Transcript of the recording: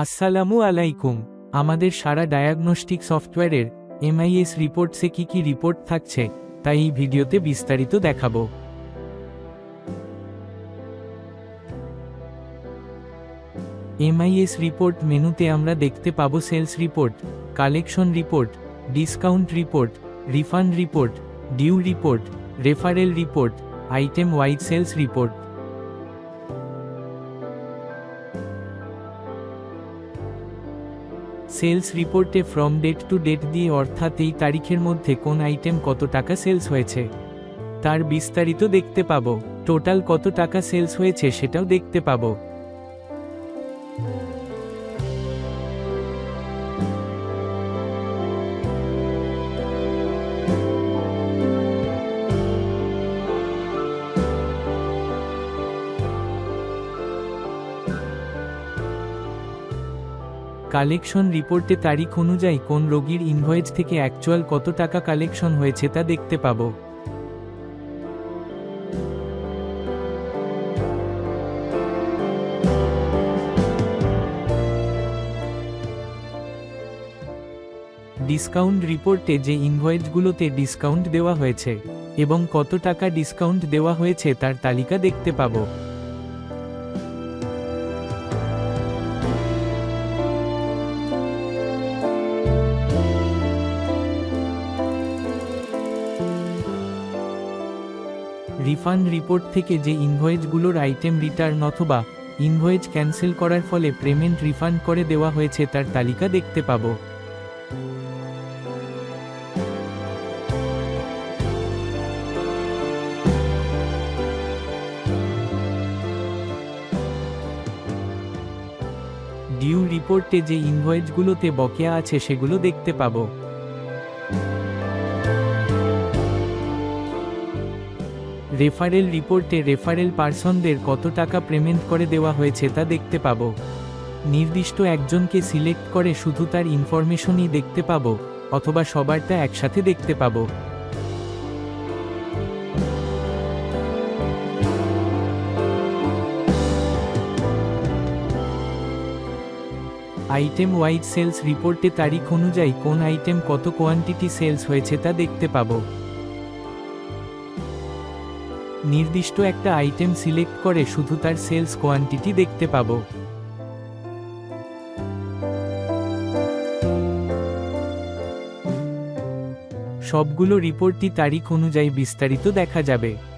আসসালামু আলাইকুম। আমাদের সারা ডায়াগনস্টিক সফটওয়্যারের এমআইএস রিপোর্টসে কি কি রিপোর্ট থাকছে তাই এই ভিডিওতে বিস্তারিত দেখাবো। এমআইএস রিপোর্ট মেনুতে আমরা দেখতে পাবো sales report, collection report, discount report, refund report, due report, referral report item wise sales report. Sales রিপোর্টে ফ্রম ডেট টু ডেট দিয়ে অর্থাৎ এই তারিখের মধ্যে কোন আইটেম কত টাকা সেলস হয়েছে, তার বিস্তারিত দেখতে পাবো। টোটাল কত টাকা সেলস হয়েছে সেটাও দেখতে পাবো। কালেকশন রিপোর্টে তারিখ অনুযায়ী কোন রোগীর ইনভয়েজ থেকে অ্যাকচুয়াল কত টাকা কালেকশন হয়েছে তা দেখতে পাবো। ডিসকাউন্ট রিপোর্টে যে ইনভয়েসগুলোতে ডিসকাউন্ট দেওয়া হয়েছে এবং কত টাকা ডিসকাউন্ট দেওয়া হয়েছে তার তালিকা দেখতে পাবো। রিফান্ড রিপোর্ট থেকে যে ইনভয়েসগুলোর আইটেম রিটার্ন অথবা ইনভয়েস ক্যান্সেল করার ফলে পেমেন্ট রিফান্ড করে দেওয়া হয়েছে তার তালিকা দেখতে পাবো। ডিউ রিপোর্টে যে ইনভয়েসগুলোতে বকেয়া আছে সেগুলো দেখতে পাবো। রেফারেল রিপোর্টে রেফারেল পার্সনদের কত টাকা পেমেন্ট করে দেওয়া হয়েছে তা দেখতে পাবো। নির্দিষ্ট একজনকে সিলেক্ট করে শুধু তার ইনফরমেশনই দেখতে পাব, অথবা সবারটা একসাথে দেখতে পাবো। আইটেম ওয়াইজ সেলস রিপোর্টে তারিখ অনুযায়ী কোন আইটেম কত কোয়ান্টিটি সেলস হয়েছে তা দেখতে পাবো। নির্দিষ্ট একটা আইটেম সিলেক্ট করে শুধু তার সেলস কোয়ান্টিটি দেখতে পাব। সবগুলো রিপোর্টটি তারিখ অনুযায়ী বিস্তারিত দেখা যাবে।